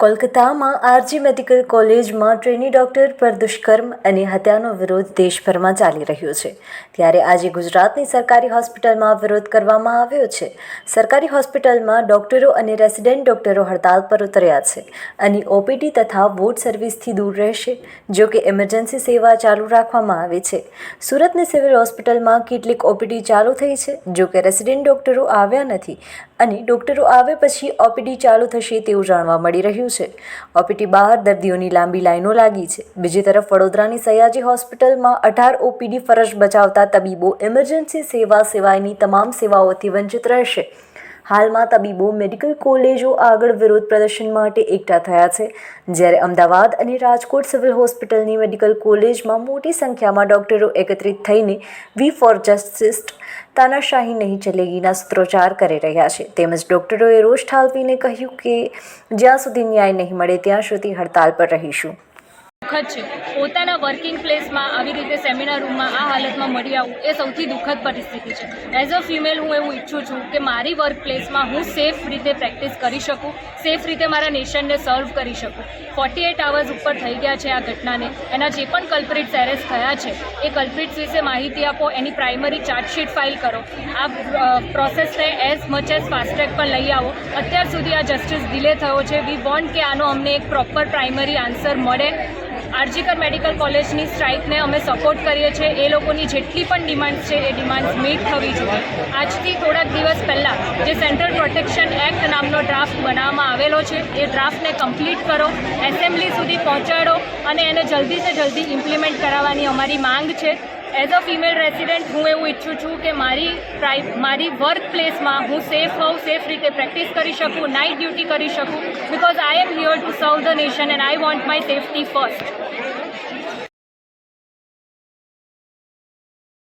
કોલકાતામાં RG medical કોલેજમાં trainee doctor પર દુષ્કર્મ અને હત્યાનો વિરોધ દેશભરમાં ચાલી રહ્યો છે. ત્યારે આજે ગુજરાતની સરકારી હોસ્પિટલમાં વિરોધ કરવામાં આવ્યો છે. સરકારી હોસ્પિટલમાં ડોક્ટરો અને રેસિડેન્ટ ડોક્ટરો હડતાલ પર ઉતર્યા છે અને ઓપીડી તથા વોર્ડ સર્વિસથી દૂર રહેશે, જો કે ઇમરજન્સી સેવા ચાલુ રાખવામાં આવી છે. સુરતની સિવિલ હોસ્પિટલમાં કેટલીક ઓપીડી ચાલુ થઈ છે, જો કે રેસિડેન્ટ ડોક્ટરો આવ્યા નથી અને ડોક્ટરો આવે પછી ઓપીડી ચાલુ થશે તેવું જાણવા મળી રહ્યું છે. ઓપીડી બહાર દર્દીઓની લાંબી લાઈનો લાગી છે. બીજી તરફ વડોદરાની સયાજી હોસ્પિટલમાં અઢાર ઓપીડી ફરજ બજાવતા તબીબો ઇમરજન્સી સેવા સિવાયની તમામ સેવાઓથી વંચિત રહેશે. હાલમાં તબીબો મેડિકલ કોલેજો આગળ વિરોધ પ્રદર્શન માટે એકઠા થયા છે. જ્યારે અમદાવાદ અને રાજકોટ સિવિલ હોસ્પિટલની મેડિકલ કોલેજમાં મોટી સંખ્યામાં ડોક્ટરો એકત્રિત થઈને વી ફોર જસ્ટિસ તાનાશાહી નહીં ચલેગીના સૂત્રોચ્ચાર કરી રહ્યા છે. તેમજ ડોક્ટરોએ રોષ ઠાલવીને કહ્યું કે જ્યાં સુધી ન્યાય નહીં મળે ત્યાં સુધી હડતાલ પર રહીશું. દુઃખદ છે. પોતાના વર્કિંગ પ્લેસમાં આવી રીતે સેમિનાર રૂમમાં આ હાલતમાં મળી આવું એ સૌથી દુઃખદ પરિસ્થિતિ છે. એઝ અ ફિમેલ હું એવું ઈચ્છું છું કે મારી વર્ક પ્લેસમાં હું સેફ રીતે પ્રેક્ટિસ કરી શકું સેફ રીતે મારા નેશનને સર્વ કરી શકું. ફોર્ટી એટ આવર્સ ઉપર થઈ ગયા છે આ ઘટનાને. એના જે પણ કલ્પ્રિટ્સ એરેસ્ટ થયા છે, એ કલ્પ્રિટ્સ વિશે માહિતી આપો, એની પ્રાઇમરી ચાર્જશીટ ફાઇલ કરો. આ પ્રોસેસને as much as fast track પર લઈ આવો. અત્યાર સુધી આ જસ્ટિસ ડિલે થયો છે. વી વોન્ટ કે આનો અમને એક પ્રોપર પ્રાઇમરી આન્સર મળે. આરજીકર મેડિકલ કોલેજની સ્ટ્રાઇકને અમે સપોર્ટ કરીએ છીએ. એ લોકોની જેટલી પણ ડિમાન્ડ છે, એ ડિમાન્ડ મીટ થવી જોઈએ. આજથી થોડાક દિવસ પહેલાં જે સેન્ટ્રલ પ્રોટેક્શન એક્ટ નામનો ડ્રાફ્ટ બનાવવામાં આવેલો છે, એ ડ્રાફ્ટને કમ્પ્લીટ કરો, એસેમ્બલી સુધી પહોંચાડો અને એને જલ્દી સે જલ્દી ઇમ્પ્લિમેન્ટ કરાવવાની અમારી માંગ છે. એઝ અ ફિમેલ રેસિડેન્ટ હું એવું ઈચ્છું છું કે મારી પ્રાઈ મારી વર્ક પ્લેસમાં હું સેફ હોઉં સેફ રીતે પ્રેક્ટિસ કરી શકું નાઇટ ડ્યુટી કરી શકું because I am here to serve the nation and I want my safety first